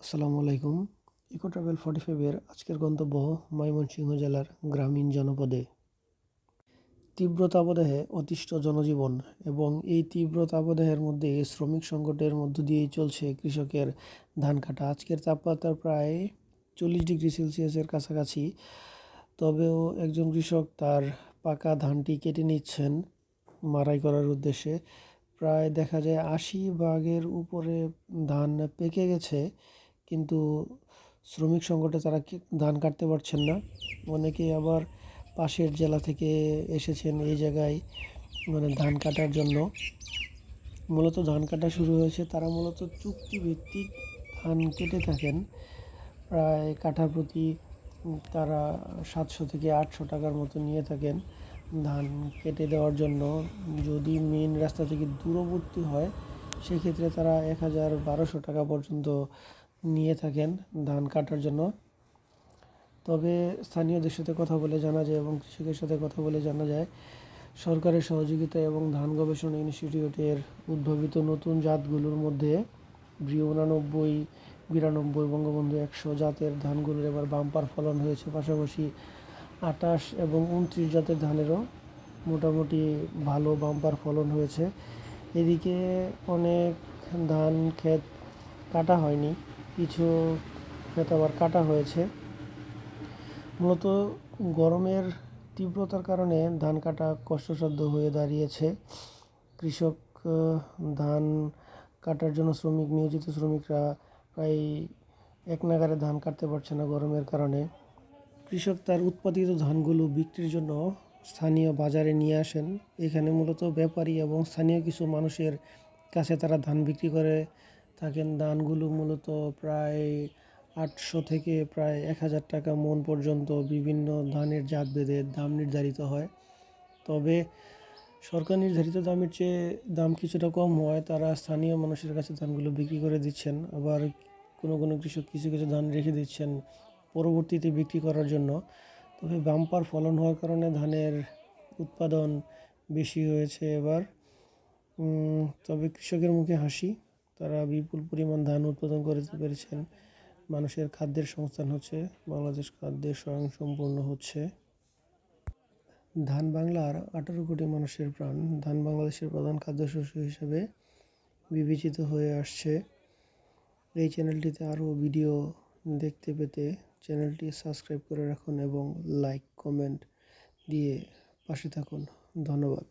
আসসালামু আলাইকুম। Eco travel forty ফাইভের আজকের গন্তব্য ময়মনসিংহ জেলার গ্রামীণ জনপদে। তীব্র তাপদাহে অতিষ্ঠ জনজীবন এবং এই তীব্র তাপদাহের মধ্যে শ্রমিক সংকটের মধ্য দিয়েই চলছে কৃষকের ধান কাটা। আজকের তাপমাত্রা প্রায় চল্লিশ ডিগ্রি সেলসিয়াসের কাছাকাছি। তবেও একজন কৃষক তার পাকা ধানটি কেটে নিচ্ছেন মারাই করার উদ্দেশ্যে। প্রায় দেখা যায় আশি ভাগের উপরে ধান পেকে গেছে। কিন্তু শ্রমিক সংকটে তারা ধান কাটতে পারছেন না। অনেকে আবার পাশের জেলা থেকে এসেছেন এই জায়গায় মানে ধান কাটার জন্য। মূলত ধান কাটা শুরু হয়েছে, তারা মূলত চুক্তিভিত্তিক ধান কেটে থাকেন। প্রায় কাঠা প্রতি তারা সাতশো থেকে আটশো টাকার মতো নিয়ে থাকেন ধান কেটে দেওয়ার জন্য। যদি মেন রাস্তা থেকে দূরবর্তী হয়, সেক্ষেত্রে তারা এক হাজার বারোশো টাকা পর্যন্ত নিয়ে থাকেন ধান কাটার জন্য। তবে স্থানীয়দের সাথে কথা বলে জানা যায় এবং কৃষকের সাথে কথা বলে জানা যায়, সরকারের সহযোগিতা এবং ধান গবেষণা ইনস্টিটিউটের উদ্ভাবিত নতুন জাতগুলোর মধ্যে ব্রি উনানব্বই, বিরানব্বই বঙ্গবন্ধু একশো জাতের ধানগুলোর এবার বাম্পার ফলন হয়েছে পাশাপাশি আটাশ এবং উনত্রিশ জাতের ধানেরও মোটামুটি ভালো বাম্পার ফলন হয়েছে। এদিকে অনেক ধান ক্ষেত কাটা হয়নি। কিছু ক্ষেত আবার কাটা হয়েছে। মূলত গরমের তীব্রতার কারণে ধান কাটা কষ্টসাধ্য হয়ে দাঁড়িয়েছে। কৃষক ধান কাটার জন্য শ্রমিক, নিয়োজিত শ্রমিকরা প্রায় এক নাগারে ধান কাটতে পারছে না গরমের কারণে। কৃষক তার উৎপাদিত ধানগুলো বিক্রির জন্য স্থানীয় বাজারে নিয়ে আসেন। এখানে মূলত ব্যাপারী এবং স্থানীয় কিছু মানুষের কাছে তারা ধান বিক্রি করে থাকেন ধানগুলো মূলত প্রায় আটশো থেকে প্রায় এক হাজার টাকা মন পর্যন্ত বিভিন্ন ধানের জাত ভেদে দাম নির্ধারিত হয়। তবে সরকার নির্ধারিত দামের চেয়ে দাম কিছুটা কম হয় তারা স্থানীয় মানুষের কাছে ধানগুলো বিক্রি করে দিচ্ছেন। আবার কোনো কোনো কৃষক কিছু কিছু ধান রেখে দিচ্ছেন পরবর্তীতে বিক্রি করার জন্য। তবে বাম্পার ফলন হওয়ার কারণে ধানের উৎপাদন বেশি হয়েছে এবার। তবে কৃষকের মুখে হাসি। তারা বিপুল পরিমাণ ধান উৎপাদন করতে পেরেছেন। মানুষের খাদ্যের সংস্থান হচ্ছে, বাংলাদেশ খাদ্যের স্বয়ংসম্পূর্ণ হচ্ছে। ধান বাংলার আঠারো কোটি মানুষের প্রাণ। ধান বাংলাদেশের প্রধান খাদ্যশস্য হিসেবে বিবেচিত হয়ে আসছে। এই চ্যানেলটিতে আরও ভিডিও দেখতে পেতে চ্যানেলটি সাবস্ক্রাইব করে রাখুন এবং লাইক, কমেন্ট দিয়ে পাশে থাকুন। ধন্যবাদ।